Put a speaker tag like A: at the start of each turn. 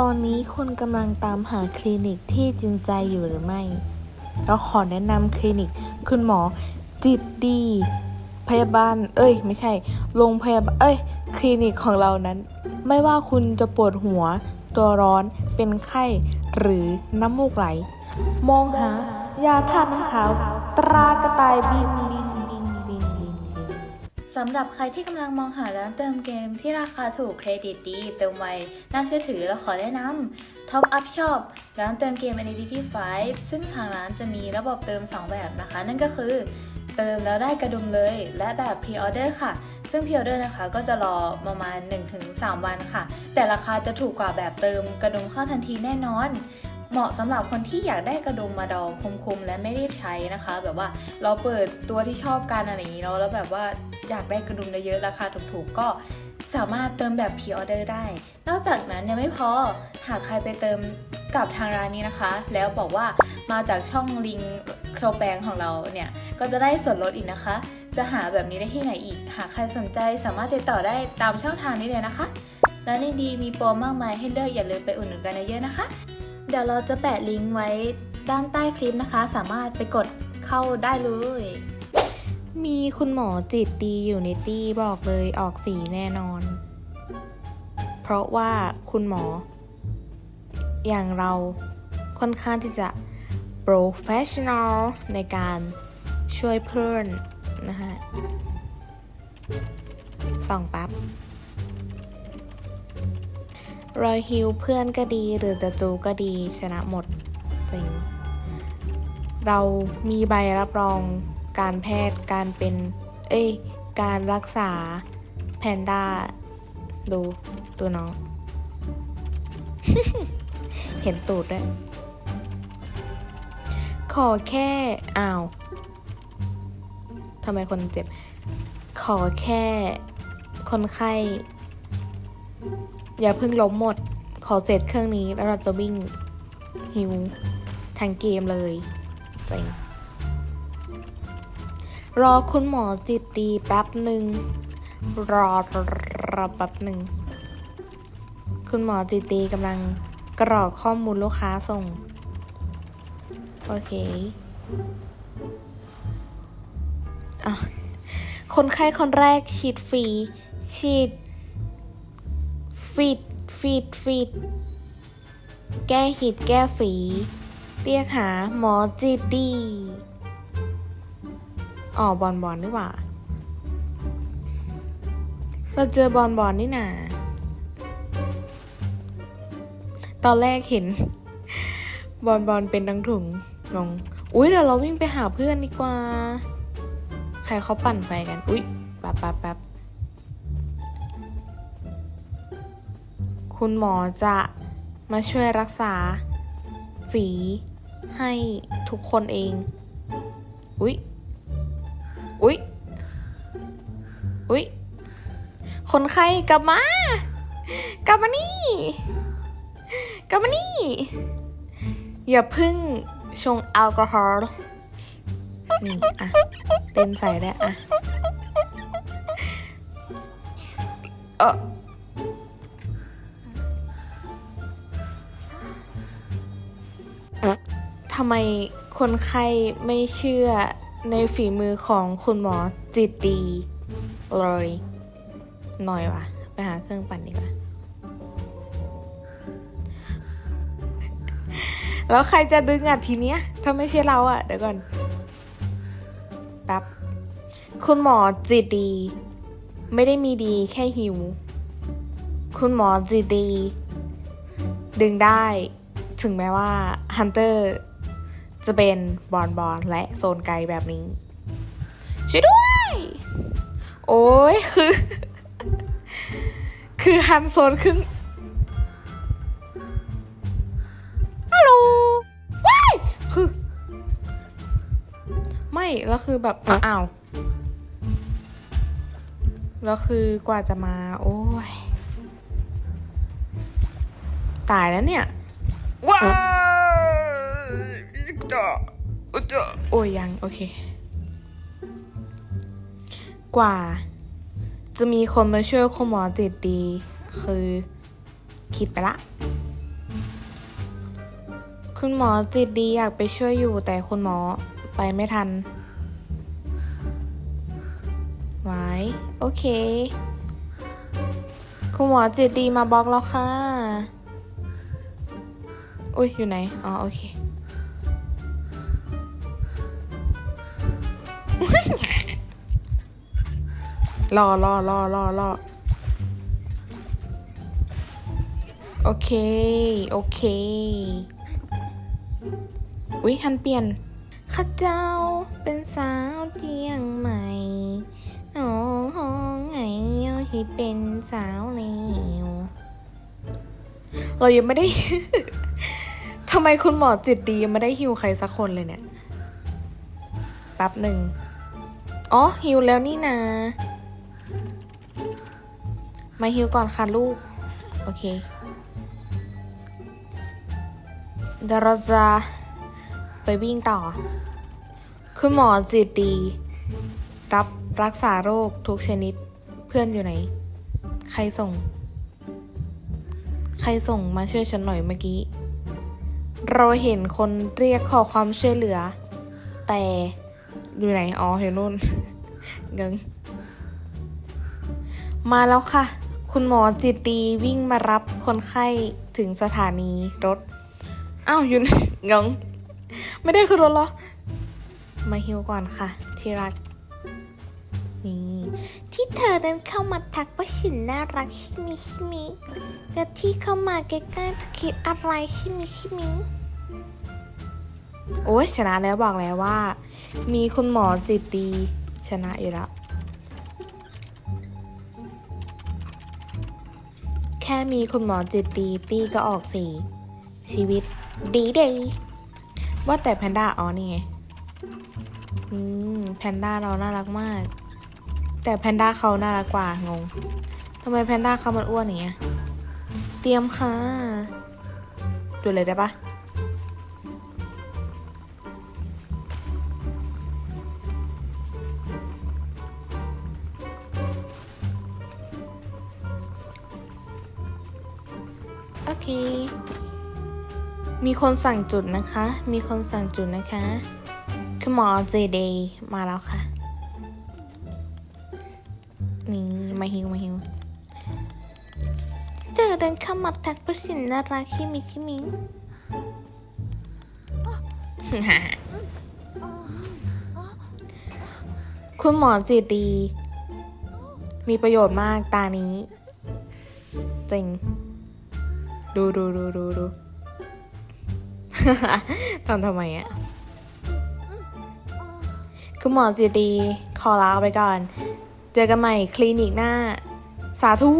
A: ตอนนี้คุณกำลังตามหาคลินิกที่จริงใจอยู่หรือไม่ เราขอแนะนำคลินิก คุณหมอจิตดี พยาบาล เอ้ย ไม่ใช่ โรงพยาบาล เอ้ย คลินิกของเรานั้น ไม่ว่าคุณจะปวดหัว ตัวร้อน เป็นไข้ หรือน้ำมูกไหล มองหายาทาน้ำขาว ตรากระต่ายบินนบินบินบินบิน
B: สำหรับใครที่กำลังมองหาร้านเติมเกมที่ราคาถูกเครดิตดีเติมไวน่าเชื่อถือเราขอแนะนำ Top Up Shop ร้านเติมเกม Identity 5 ซึ่งทางร้านจะมีระบบเติม 2 แบบนะคะ นั่นก็คือ เติมแล้วได้กระดุมเลย และแบบ Pre-order ค่ะ ซึ่ง Pre-order นะคะก็จะรอประมาณ 1-3 วันค่ะ แต่ราคาจะถูกกว่าแบบเติมกระดุมเข้าทันทีแน่นอน เหมาะสำหรับคนที่อยากได้กระดุมมาดองคมๆ และไม่รีบใช้นะคะ แบบว่าเราเปิดตัวที่ชอบกันอะไรอย่างนี้เนาะแล้วแบบว่าอยากได้กระดุมเยอะๆราคาถูกๆก็สามารถเติมแบบพ r ออเดอร์ได้ นอกจากนั้นยังไม่พอ หากใครไปเติมกับทางร้านนี้นะคะ แล้วบอกว่ามาจากช่องลิงโครแปงของเราเนี่ย ก็จะได้ส่วนลดอีกนะคะ จะหาแบบนี้ได้ที่ไหนอีก หากใครสนใจสามารถติดต่อได้ตามช่องทางนี้เลยนะคะและในดีมีโปรมากมายให้เลือกอย่าลืมไปอุดหนุนกันเยอะๆนะคะ ดี๋ยวเราจะแปะลิงก์ไว้ด้านใต้คลิปนะคะ สามารถไปกดเข้าได้เลย
A: มีคุณหมอจิตดีอยู่ในตี้บอกเลยออกสีแน่นอน เพราะว่าคุณหมอ อย่างเราค่อนข้างที่จะ professional ในการช่วยเพื่อนนะฮะส่องปั๊บ รอยฮิวเพื่อนก็ดีหรือจะจูก็ดีชนะหมดจริง เรามีใบรับรองการแพทย์การเป็น เอ้ย การรักษาแพนด้า ดู ดูน้อง เห็นตูดด้วย ขอแค่อ้าวทำไมคนเจ็บ ขอแค่คนไข้ อย่าเพิ่งล้มหมด ขอเสร็จเครื่องนี้แล้วเราจะวิ่งฮิวทางเกมเลยเจ๋งรอคุณหมอจิตดีแป๊บหนึ่งรอรอแป๊บหนึ่ง คุณหมอจิตดีกำลังกรอกข้อมูลลูกค้าส่ง โอเคอะคนไข้คนแรกฉีดฟรีฉีด ฟีดฟีดฟีดแก้หิดแก้ฝี เรียกหาหมอจิตดีอ๋อบอลบอลนี่หว่า เราเจอบอลบอลนี่นาตอนแรกเห็น บอลบอลเป็นดังถุงงง อุ้ยเดี๋ยวเราวิ่งไปหาเพื่อนดีกว่า ใครเขาปั่นไปกัน อุ้ยแป๊บแป๊บแป๊บ คุณหมอจะมาช่วยรักษา ฝีให้ทุกคนเอง อุ๊ย อุ๊ย อุ๊ย คนไข้กลับมา กลับมานี่ กลับมานี่ อย่าพึ่งชงแอลกอฮอล์นี่อะเต้นใส่ได้อะ เออ ทำไมคนไข้ไม่เชื่อในฝีมือของคุณหมอจิตดีเลยหน่อยวะไปหาเครื่องปั่นดีกว่า แล้วใครจะดึงอะทีเนี้ย ถ้าไม่ใช่เราอะ เดี๋ยวก่อนแป๊บคุณหมอจิตดี ไม่ได้มีดีแค่หิว คุณหมอจิตดี ดึงได้ ถึงแม้ว่าฮันเตอร์ จะเป็นบอลบอลและโซนไกลแบบนี้ ช่วยด้วย โอ้ยคือ คือฮันโซนครึ่งฮัลโหลว้ายคือ ไม่แล้วคือแบบอ้าวแล้วคือกว่าจะมา โอ้ย ตายแล้วเนี่ย ว้า โอ้ยยัง โอเค กว่า จะมีคนมาช่วยคุณหมอจิตดี คือ คิดไปละ คุณหมอจิตดีอยากไปช่วยอยู่แต่คุณหมอไปไม่ทันไว้โอเค คุณหมอจิตดีมาบล็อกแล้วค่ะ อุ้ยอยู่ไหน อ๋อ โอเค รอรอรอรอรอโอเค โอเค อุ๊ยฮันเปลี่ยน ข้าเจ้าเป็นสาวเจียงใหม่โอ้โหไงเอาที่เป็นสาวเลวเรายังไม่ได้ ทำไมคุณหมอจิตดียังไม่ได้ฮิวใครสักคนเลยเนี่ย แป๊บหนึ่ง อ๋อฮิวแล้วนี่นามาฮิวก่อนค่ะลูก โอเคเดี๋ยวเราจะไปวิ่งต่อ คุณหมอจิตดี รับรักษาโรคทุกชนิด เพื่อนอยู่ไหน ใครส่ง ใครส่งมาช่วยฉันหน่อยเมื่อกี้ เราเห็นคนเรียกขอความช่วยเหลือ แต่ อยู่ไหน อ๋ออยู่นู่นยังมาแล้วค่ะ คุณหมอจิตดีวิ่งมารับคนไข้ถึงสถานีรถ อ้าวอยู่ไหนงงไม่ได้ขึ้นรถหรอ มาฮิวก่อนค่ะ ที่รัก นี่ ที่เธอเดินเข้ามาทักว่าฉันน่ารักชิมิชิมิแล้วที่เข้ามาใกล้ๆเธอคิดอะไรชิมิชิมิ โอ้ยชนะแล้วบอกแล้วว่า มีคุณหมอจิตดีชนะอยู่แล้ว แค่มีคุณหมอจิตดีตีก็ออกสีชีวิตดีเดีว่าแต่แพนด้าอ๋อนี่ไงอืมแพนด้าเราน่ารักมาก แต่แพนด้าเขาน่ารักกว่างงทำไมแพนด้าเขามันอ้วนอย่างเงี้ยเตรียมค่ะดูเลยได้ปะ โอเค มีคนสั่งจุดนะคะ มีคนสั่งจุดนะคะ คุณหมอเจเดย์มาแล้วค่ะ นี่ มาฮิว มาฮิวเจอเดินเข้ามาทักประสินน่ารักชิมิชิมิคุณหมอจิตดี มีประโยชน์มากตานี้ จริง ดูดูดูดูดูทำทำไมอะคุณหมอจิตดี ขอลาไปก่อน เจอกันใหม่คลินิกหน้า สาธุ